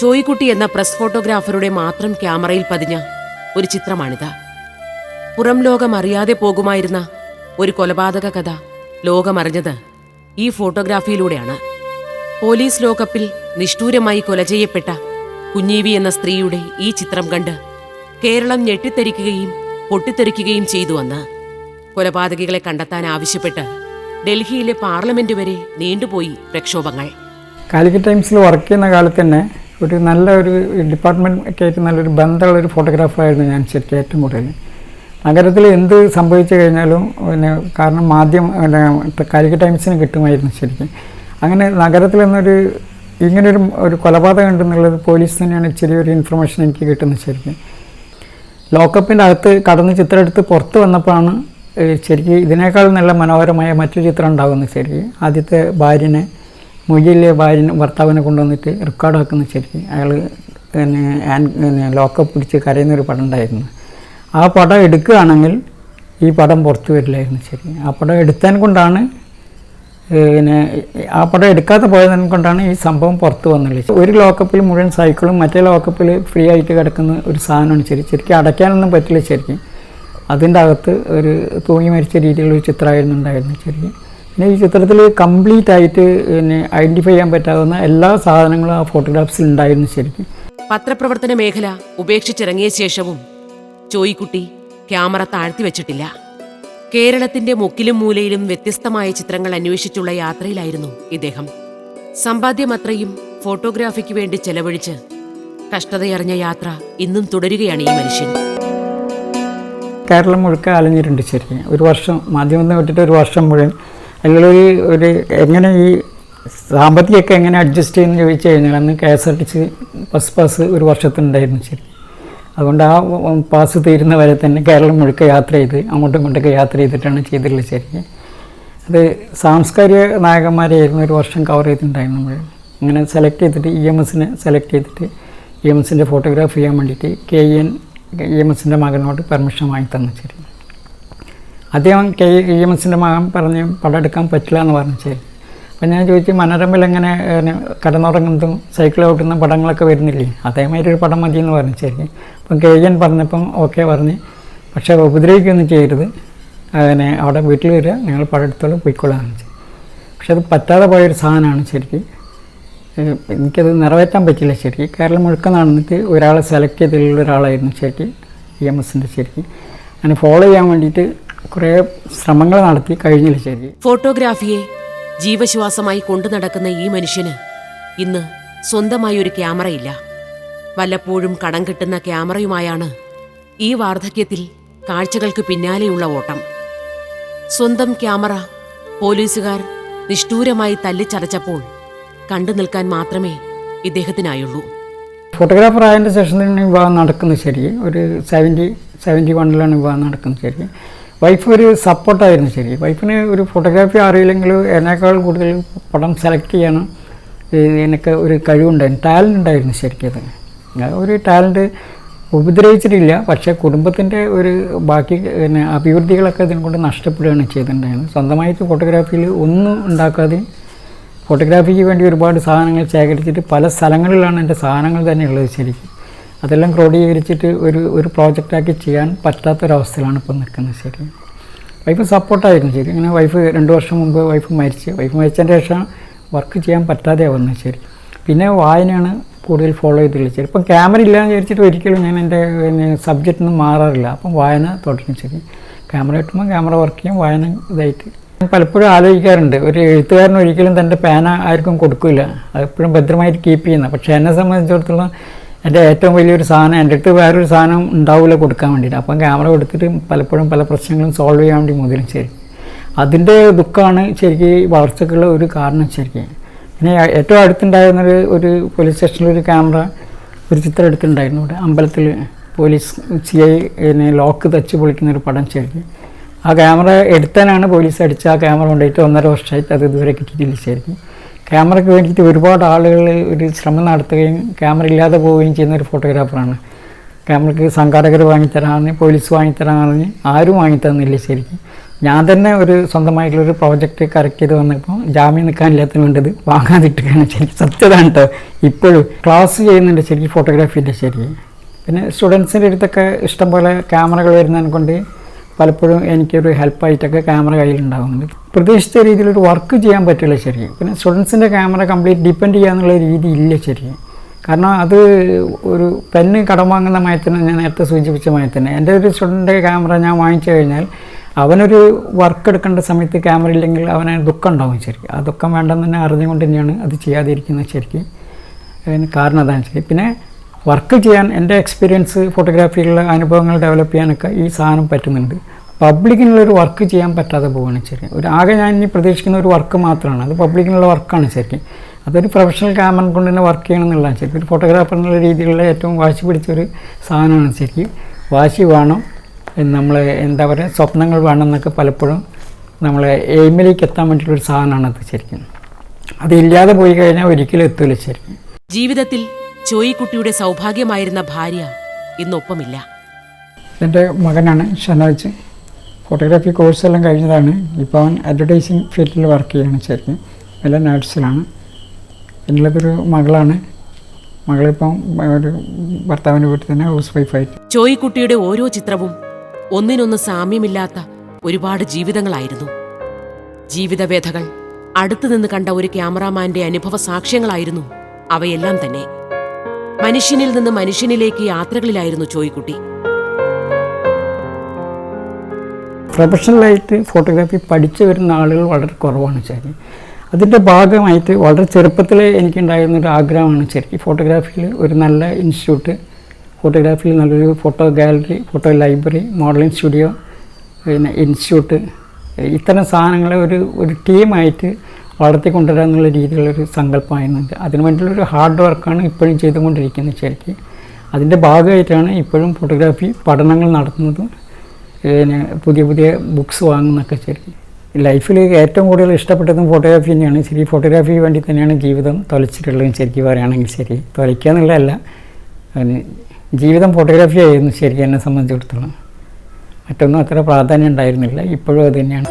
ചോയ്ക്കുട്ടി എന്ന പ്രസ് ഫോട്ടോഗ്രാഫറുടെ മാത്രം ക്യാമറയിൽ പതിഞ്ഞ ഒരു ചിത്രമാണിത്. പുറം ലോകം അറിയാതെ പോകുമായിരുന്ന ഒരു കൊലപാതക കഥ ലോകമറിഞ്ഞത് ഈ ഫോട്ടോഗ്രാഫിയിലൂടെയാണ്. പോലീസ് ലോകപ്പിൽ നിഷ്ഠൂരമായി കൊല ചെയ്യപ്പെട്ട കുഞ്ഞീവി എന്ന സ്ത്രീയുടെ ഈ ചിത്രം കണ്ട് കേരളം ഞെട്ടിത്തെരിക്കുകയും പൊട്ടിത്തെറിക്കുകയും ചെയ്തു വന്ന് കൊലപാതകികളെ കണ്ടെത്താൻ ആവശ്യപ്പെട്ട് ഡൽഹിയിലെ പാർലമെന്റ് വരെ നീണ്ടുപോയി പ്രക്ഷോഭങ്ങൾ. കാലിക്കറ്റ് ടൈംസിൽ വർക്ക് ചെയ്യുന്ന കാലത്ത് തന്നെ ഒരു നല്ല ഒരു ഡിപ്പാർട്ട്മെന്റ് ആയിട്ട് നല്ലൊരു ബന്ധമുള്ള ഒരു ഫോട്ടോഗ്രാഫറായിരുന്നു ഞാൻ ശരിക്കും ഏറ്റവും കൂടുതൽ. നഗരത്തിൽ എന്ത് സംഭവിച്ചു കഴിഞ്ഞാലും പിന്നെ കാരണം മാധ്യമ കാലിക്കറ്റ് ടൈംസിന് കിട്ടുമായിരുന്നു ശരിക്കും. അങ്ങനെ നഗരത്തിൽ നിന്നൊരു ഇങ്ങനൊരു ഒരു കൊലപാതകം ഉണ്ടെന്നുള്ളത് പോലീസ് തന്നെയാണ് ചെറിയൊരു ഇൻഫർമേഷൻ എനിക്ക് കിട്ടുന്നത് ശരിക്കും. ലോക്കപ്പിന്റെ അകത്ത് കടന്ന് ചിത്രം എടുത്ത് പുറത്ത് വന്നപ്പോഴാണ് ശരിക്കും ഇതിനേക്കാൾ നല്ല മനോഹരമായ മറ്റൊരു ചിത്രം ഉണ്ടാകുന്നത് ശരിക്കും. ആദ്യത്തെ ഭാര്യനെ മൊയ്യിലെ ഭാര്യ ഭർത്താവിനെ കൊണ്ടുവന്നിട്ട് റെക്കോർഡാക്കുന്ന ശരിക്കും അയാൾ പിന്നെ ലോക്കപ്പ് പിടിച്ച് കരയുന്നൊരു പടം ഉണ്ടായിരുന്നു. ആ പടം എടുക്കുകയാണെങ്കിൽ ഈ പടം പുറത്തു വരില്ലായിരുന്നു ശരി ആ പടം എടുത്തതിനെ കൊണ്ടാണ് പിന്നെ ആ പടം എടുക്കാതെ പോയതിനെ കൊണ്ടാണ് ഈ സംഭവം പുറത്ത് വന്നുള്ളത് ഒരു ലോക്കപ്പിൽ മുഴുവൻ സൈക്കിളും മറ്റേ ലോക്കപ്പിൽ ഫ്രീ ആയിട്ട് കിടക്കുന്ന ഒരു സാധനമാണ് ശരി ശരിക്കും അടയ്ക്കാനൊന്നും പറ്റില്ല ശരിക്കും. അതിന്റെ അകത്ത് ഒരു തൂങ്ങി മരിച്ച രീതിയിലുള്ള ചിത്രമായിരുന്നു ഉണ്ടായിരുന്നു ശരിക്കും. പിന്നെ ഈ ചിത്രത്തിൽ കംപ്ലീറ്റ് ആയിട്ട് പിന്നെ ഐഡന്റിഫൈ ചെയ്യാൻ പറ്റാവുന്ന എല്ലാ സാധനങ്ങളും ആ ഫോട്ടോഗ്രാഫ്സിൽ ഉണ്ടായിരുന്നു ശരിക്കും. പത്രപ്രവർത്തന മേഖല ഉപേക്ഷിച്ചിറങ്ങിയ ശേഷവും ചോയിക്കുട്ടി ക്യാമറ താഴ്ത്തി വെച്ചിട്ടില്ല. കേരളത്തിന്റെ മുക്കിലും മൂലയിലും വ്യത്യസ്തമായ ചിത്രങ്ങൾ അന്വേഷിച്ചുള്ള യാത്രയിലായിരുന്നു ഇദ്ദേഹം. സമ്പാദ്യമത്രയും ഫോട്ടോഗ്രാഫിക്ക് വേണ്ടി ചെലവഴിച്ച് കഷ്ടതയറിഞ്ഞ യാത്ര ഇന്നും തുടരുകയാണ് ഈ മനുഷ്യൻ. കേരളം മുഴുക്ക അലഞ്ഞിട്ടുണ്ട് ശരിക്കും. ഒരു വർഷം മാധ്യമം വിട്ടിട്ട് ഒരു വർഷം മുഴുവൻ അതിലൊരു ഒരു എങ്ങനെ ഈ സാമ്പത്തികമൊക്കെ എങ്ങനെ അഡ്ജസ്റ്റ് ചെയ്യുമെന്ന് ചോദിച്ചു കഴിഞ്ഞാൽ അന്ന് K S R T C bus pass ഒരു വർഷത്തിനുണ്ടായിരുന്നു ശരി. അതുകൊണ്ട് ആ പാസ് തീരുന്ന വരെ തന്നെ കേരളം മുഴുക്ക യാത്ര ചെയ്ത് അങ്ങോട്ടും ഇങ്ങോട്ടൊക്കെ യാത്ര ചെയ്തിട്ടാണ് ചെയ്തിട്ടുള്ളത് ശരി. അത് സാംസ്കാരിക നായകന്മാരെയായിരുന്നു ഒരു വർഷം കവർ ചെയ്തിട്ടുണ്ടായിരുന്നു നമ്മൾ ഇങ്ങനെ സെലക്ട് ചെയ്തിട്ട് ഇ എം എസിനെ സെലക്ട് ചെയ്തിട്ട് ഇ എം എസിന്റെ ഫോട്ടോഗ്രാഫ് ചെയ്യാൻ വേണ്ടിയിട്ട് കെ എൻ ഇ എം എസിന്റെ മകനോട് പെർമിഷൻ വാങ്ങി തന്നു ശരി. അദ്ദേഹം കെ ഇ എം എസിന്റെ മകൻ പറഞ്ഞ് പടം എടുക്കാൻ പറ്റില്ല എന്ന് പറഞ്ഞു അപ്പം ഞാൻ ചോദിച്ചു മനോരമയിൽ എങ്ങനെ കടന്നുറങ്ങുന്നതും സൈക്കിൾ ഓട്ടുന്ന പടങ്ങളൊക്കെ വരുന്നില്ലേ? അതേമാതിരി ഒരു പടം മതി എന്ന് പറഞ്ഞു ശരി. അപ്പം കെ എൻ പറഞ്ഞപ്പം ഓക്കെ പറഞ്ഞ് പക്ഷേ ഉപദ്രവിക്കുകയൊന്നും ചെയ്യരുത്. അങ്ങനെ അവിടെ വീട്ടിൽ വരിക ഞങ്ങൾ പടം എടുത്തോളം പോയിക്കൊള്ളാൻ പക്ഷെ അത് പറ്റാതെ പോയൊരു സാധനമാണ് ശരിക്കും. എനിക്കത് നിറവേറ്റാൻ പറ്റില്ല ശരിക്കും. കേരളം മുഴുക്കം നടന്നിട്ട് ഒരാളെ സെലക്ട് ചെയ്തിട്ടുള്ള ഒരാളായിരുന്നു ശരിക്കും ഇ എം എസിന്റെ ശരിക്കും. അങ്ങനെ ഫോളോ ചെയ്യാൻ വേണ്ടിയിട്ട് കുറേ ശ്രമങ്ങൾ നടത്തി കഴിഞ്ഞില്ല ശരി. ഫോട്ടോഗ്രാഫിയെ ജീവശ്വാസമായി കൊണ്ടു നടക്കുന്ന ഈ മനുഷ്യന് ഇന്ന് സ്വന്തമായി ഒരു ക്യാമറയില്ല. വല്ലപ്പോഴും കടം കിട്ടുന്ന ക്യാമറയുമായാണ് ഈ വാർദ്ധക്യത്തിൽ കാഴ്ചകൾക്ക് പിന്നാലെയുള്ള ഓട്ടം. സ്വന്തം ക്യാമറ പോലീസുകാർ നിഷ്ഠൂരമായി തല്ലിച്ചതച്ചപ്പോൾ കണ്ടു നിൽക്കാൻ മാത്രമേ ഇദ്ദേഹത്തിനായുള്ളൂ. ഫോട്ടോഗ്രാഫർ ആയതിന്റെ ശേഷം തന്നെ വിവാഹം നടക്കുന്നത് ശരി. ഒരു സെവന്റി സെവന്റി വണ്ണിലാണ് വിവാഹം നടക്കുന്നത് ശരി. വൈഫ് ഒരു സപ്പോർട്ടായിരുന്നു ശരി. വൈഫിന് ഒരു ഫോട്ടോഗ്രാഫി അറിയില്ലെങ്കിൽ എന്നേക്കാൾ കൂടുതൽ പടം സെലക്ട് ചെയ്യണം എനിക്ക് ഒരു കഴിവുണ്ടായിരുന്നു ടാലന്റ് ഉണ്ടായിരുന്നു ശരിക്കും ഒരു ടാലന്റ് ഉപദ്രവിച്ചിട്ടില്ല. പക്ഷേ കുടുംബത്തിന്റെ ഒരു ബാക്കി പിന്നെ അഭിവൃദ്ധികളൊക്കെ ഇതിനെ കൊണ്ട് നഷ്ടപ്പെടുകയാണ് ചെയ്തിട്ടുണ്ടായിരുന്നത്. സ്വന്തമായിട്ട് ഫോട്ടോഗ്രാഫിയിൽ ഒന്നും ഉണ്ടാക്കാതെ ഫോട്ടോഗ്രാഫിക്ക് വേണ്ടി ഒരുപാട് സാധനങ്ങൾ ശേഖരിച്ചിട്ട് പല സ്ഥലങ്ങളിലാണ് എന്റെ സാധനങ്ങൾ തന്നെ ഉള്ളത് ശരിക്കും. അതെല്ലാം ക്രോഡീകരിച്ചിട്ട് ഒരു ഒരു പ്രോജക്റ്റാക്കി ചെയ്യാൻ പറ്റാത്തൊരവസ്ഥയിലാണ് ഇപ്പോൾ നിൽക്കുന്നത് ശരി വൈഫ് സപ്പോർട്ടായിരുന്നു ശരി ഇങ്ങനെ വൈഫ് രണ്ട് വർഷം മുമ്പ് വൈഫ് മരിച്ച്. വൈഫ് മരിച്ചതിന് ശേഷം വർക്ക് ചെയ്യാൻ പറ്റാതെ വന്നത് ശരി പിന്നെ വായനയാണ് കൂടുതൽ ഫോളോ ചെയ്ത് ശരി ഇപ്പം ക്യാമറ ഇല്ലാന്ന് വിചാരിച്ചിട്ട് ഒരിക്കലും ഞാൻ എന്റെ സബ്ജക്റ്റ് ഒന്നും മാറാറില്ല. അപ്പം വായന തുടരും ശരി ക്യാമറ കിട്ടുമ്പോൾ ക്യാമറ വർക്ക് ചെയ്യും വായന ഇതായിട്ട്. പലപ്പോഴും ആലോചിക്കാറുണ്ട്. ഒരു എഴുത്തുകാരൻ ഒരിക്കലും തന്റെ പേന ആർക്കും കൊടുക്കില്ല അത് എപ്പോഴും ഭദ്രമായിട്ട് കീപ്പ് ചെയ്യുന്ന. പക്ഷേ എന്നെ സംബന്ധിച്ചിടത്തോളം എന്റെ ഏറ്റവും വലിയൊരു സാധനം എന്റെ അടുത്ത് വേറൊരു സാധനം ഉണ്ടാവില്ല കൊടുക്കാൻ വേണ്ടിയിട്ട്. അപ്പം ക്യാമറ കൊടുത്തിട്ട് പലപ്പോഴും പല പ്രശ്നങ്ങളും സോൾവ് ചെയ്യാൻ വേണ്ടി മുതിരും ശരി. അതിന്റെ ദുഃഖമാണ് ശരിക്കും വളർച്ചക്കുള്ള ഒരു കാരണം ശരിക്കും. പിന്നെ ഏറ്റവും അടുത്തുണ്ടായിരുന്നൊരു ഒരു പോലീസ് സ്റ്റേഷനിൽ ഒരു ക്യാമറ ഒരു ചിത്രം എടുത്തിട്ടുണ്ടായിരുന്നു. ഇവിടെ അമ്പലത്തിൽ പോലീസ് സി ഐ പിന്നെ ലോക്ക് തച്ച് പൊളിക്കുന്ന ഒരു പടം ശരിക്കും. ആ ക്യാമറ എടുത്താനാണ് പോലീസ് അടിച്ച് ആ ക്യാമറ കൊണ്ടുപോയിട്ട് ഒന്നര വർഷമായിട്ട് അത് ഇതുവരെ കിട്ടിയിട്ടില്ല ശരിക്കും. ക്യാമറയ്ക്ക് വേണ്ടിയിട്ട് ഒരുപാട് ആളുകൾ ഒരു ശ്രമം നടത്തുകയും ക്യാമറ ഇല്ലാതെ പോവുകയും ചെയ്യുന്ന ഒരു ഫോട്ടോഗ്രാഫറാണ്. ക്യാമറയ്ക്ക് സംഘാടകർ വാങ്ങിത്തരാമെന്ന് പോലീസ് വാങ്ങിത്തരാമെന്ന് ആരും വാങ്ങിത്തന്നില്ല ശരിക്കും. ഞാൻ തന്നെ ഒരു സ്വന്തമായിട്ടുള്ളൊരു പ്രോജക്റ്റ് കറക്റ്റ് ചെയ്ത് വന്നപ്പോൾ ജാമ്യം നിൽക്കാനില്ലാത്തതിന് വേണ്ടത് വാങ്ങാതിട്ടുകയാണ് ശരിക്കും. സത്യതാണ് കേട്ടോ. ഇപ്പോഴും ക്ലാസ് ചെയ്യുന്നുണ്ട് ശരിക്കും ഫോട്ടോഗ്രാഫീന്റെ ശരി പിന്നെ സ്റ്റുഡൻസിന്റെ അടുത്തൊക്കെ ഇഷ്ടംപോലെ ക്യാമറകൾ വരുന്നതിനെ കൊണ്ട് പലപ്പോഴും എനിക്കൊരു ഹെൽപ്പായിട്ടൊക്കെ ക്യാമറ കയ്യിലുണ്ടാകുന്നുണ്ട് പ്രതീക്ഷിച്ച രീതിയിലൊരു വർക്ക് ചെയ്യാൻ പറ്റില്ല ശരി പിന്നെ സ്റ്റുഡൻസിന്റെ ക്യാമറ കംപ്ലീറ്റ് ഡിപ്പെൻഡ് ചെയ്യാന്നുള്ള രീതി ഇല്ല ശരി കാരണം അത് ഒരു പെണ്ണ് കടം വാങ്ങുന്ന മയത്തിന് ഞാൻ നേരത്തെ സൂചിപ്പിച്ച മയത്തിന്. എന്റെ ഒരു സ്റ്റുഡന്റെ ക്യാമറ ഞാൻ വാങ്ങിച്ചു കഴിഞ്ഞാൽ അവനൊരു വർക്ക് എടുക്കേണ്ട സമയത്ത് ക്യാമറ ഇല്ലെങ്കിൽ അവന് ദുഃഖം ഉണ്ടാവും ശരിക്കും. ആ ദുഃഖം വേണ്ടെന്ന് തന്നെ അറിഞ്ഞുകൊണ്ട് തന്നെയാണ് അത് ചെയ്യാതിരിക്കുന്നത് ശരിക്കും. കാരണം അതാണ് ശരി പിന്നെ വർക്ക് ചെയ്യാൻ എന്റെ എക്സ്പീരിയൻസ് ഫോട്ടോഗ്രാഫിയിലുള്ള അനുഭവങ്ങൾ ഡെവലപ്പ് ചെയ്യാനൊക്കെ ഈ സാധനം പറ്റുന്നുണ്ട്. പബ്ലിക്കിനുള്ളൊരു വർക്ക് ചെയ്യാൻ പറ്റാതെ പോവുകയാണ് ശരി ഒരു ആകെ ഞാൻ ഇനി പ്രതീക്ഷിക്കുന്ന ഒരു വർക്ക് മാത്രമാണ്. അത് പബ്ലിക്കിനുള്ള വർക്കാണ് ശരിക്കും. അതൊരു പ്രൊഫഷണൽ ക്യാമറ കൊണ്ട് തന്നെ വർക്ക് ചെയ്യണം എന്നുള്ളതാണ് ശരിക്കും. ഒരു ഫോട്ടോഗ്രാഫർ എന്നുള്ള രീതിയിലുള്ള ഏറ്റവും വാശി പിടിച്ച ഒരു സാധനമാണ് ശരിക്കും. വാശി വേണം നമ്മൾ എന്താ പറയുക സ്വപ്നങ്ങൾ വേണം എന്നൊക്കെ പലപ്പോഴും നമ്മളെ എയിമിലേക്ക് എത്താൻ വേണ്ടിയിട്ടുള്ളൊരു സാധനമാണ് അത് ശരിക്കും. അതില്ലാതെ പോയി കഴിഞ്ഞാൽ ഒരിക്കലും എത്തില്ല ശരിക്കും. ജീവിതത്തിൽ ചോയിക്കുട്ടിയുടെ സൗഭാഗ്യമായിരുന്ന ഭാര്യ ഇന്നൊപ്പമില്ല. എന്റെ മകനാണ് ഷനോജ് ഫോട്ടോഗ്രാഫി കോഴ്സെല്ലാം കഴിഞ്ഞതാണ്. ഇപ്പോൾ അവൻ അഡ്വർടൈസിങ് ഫീൽഡിൽ വർക്ക് ചെയ്യുകയാണ് ശരിക്കും. വല്ല നേഴ്സിലാണ് എന്നുള്ളതൊരു മകളാണ്. മകളിപ്പം ഒരു ഭർത്താവിന്റെ വീട്ടിൽ തന്നെ ഹൗസ് വൈഫായിട്ട് ചോയിക്കുട്ടിയുടെ ഓരോ ചിത്രവും ഒന്നിനൊന്ന് സാമ്യമില്ലാത്ത ഒരുപാട് ജീവിതങ്ങളായിരുന്നു. ജീവിതവേദകൾ അടുത്തുനിന്ന് കണ്ട ഒരു ക്യാമറാമാന്റെ അനുഭവ സാക്ഷ്യങ്ങളായിരുന്നു അവയെല്ലാം തന്നെ. മനുഷ്യനിൽ നിന്ന് മനുഷ്യനിലേക്ക് യാത്രകളിലായിരുന്നു ചോയ്ക്കുട്ടി പ്രൊഫഷണലായിട്ട് ഫോട്ടോഗ്രാഫി പഠിച്ചു വരുന്ന ആളുകൾ വളരെ കുറവാണ് ശരി. അതിന്റെ ഭാഗമായിട്ട് വളരെ ചെറുപ്പത്തിൽ എനിക്കുണ്ടായിരുന്ന ഒരു ആഗ്രഹമാണ് ശരിക്കും ഫോട്ടോഗ്രാഫിയിൽ ഒരു നല്ല ഇൻസ്റ്റിറ്റ്യൂട്ട് ഫോട്ടോഗ്രാഫിയിൽ നല്ലൊരു photo gallery photo library modelling studio പിന്നെ ഇൻസ്റ്റിറ്റ്യൂട്ട് ഇത്തരം സാധനങ്ങളെ ഒരു ഒരു ടീമായിട്ട് വളർത്തിക്കൊണ്ടുവരാൻ എന്നുള്ള രീതിയിലുള്ളൊരു സങ്കല്പമായിരുന്നുണ്ട്. അതിനു വേണ്ടിയുള്ളൊരു ഹാർഡ് വർക്കാണ് ഇപ്പോഴും ചെയ്തുകൊണ്ടിരിക്കുന്നത് ശരിക്കും. അതിന്റെ ഭാഗമായിട്ടാണ് ഇപ്പോഴും ഫോട്ടോഗ്രാഫി പഠനങ്ങൾ നടത്തുന്നതും പിന്നെ പുതിയ പുതിയ ബുക്സ് വാങ്ങുന്നൊക്കെ ശരി ലൈഫിൽ ഏറ്റവും കൂടുതൽ ഇഷ്ടപ്പെട്ടതും ഫോട്ടോഗ്രാഫി തന്നെയാണ്. ശരി ഫോട്ടോഗ്രാഫി വേണ്ടി തന്നെയാണ് ജീവിതം തൊലച്ചിട്ടുള്ളതും ശരിക്കും പറയുകയാണെങ്കിൽ ശരി. തൊലയ്ക്കുക എന്നുള്ളതല്ല. ജീവിതം ഫോട്ടോഗ്രാഫി ആയിരുന്നു ശരി എന്നെ സംബന്ധിച്ചിടത്തോളം. മറ്റൊന്നും അത്ര പ്രാധാന്യം ഉണ്ടായിരുന്നില്ല. ഇപ്പോഴും അത് തന്നെയാണ്.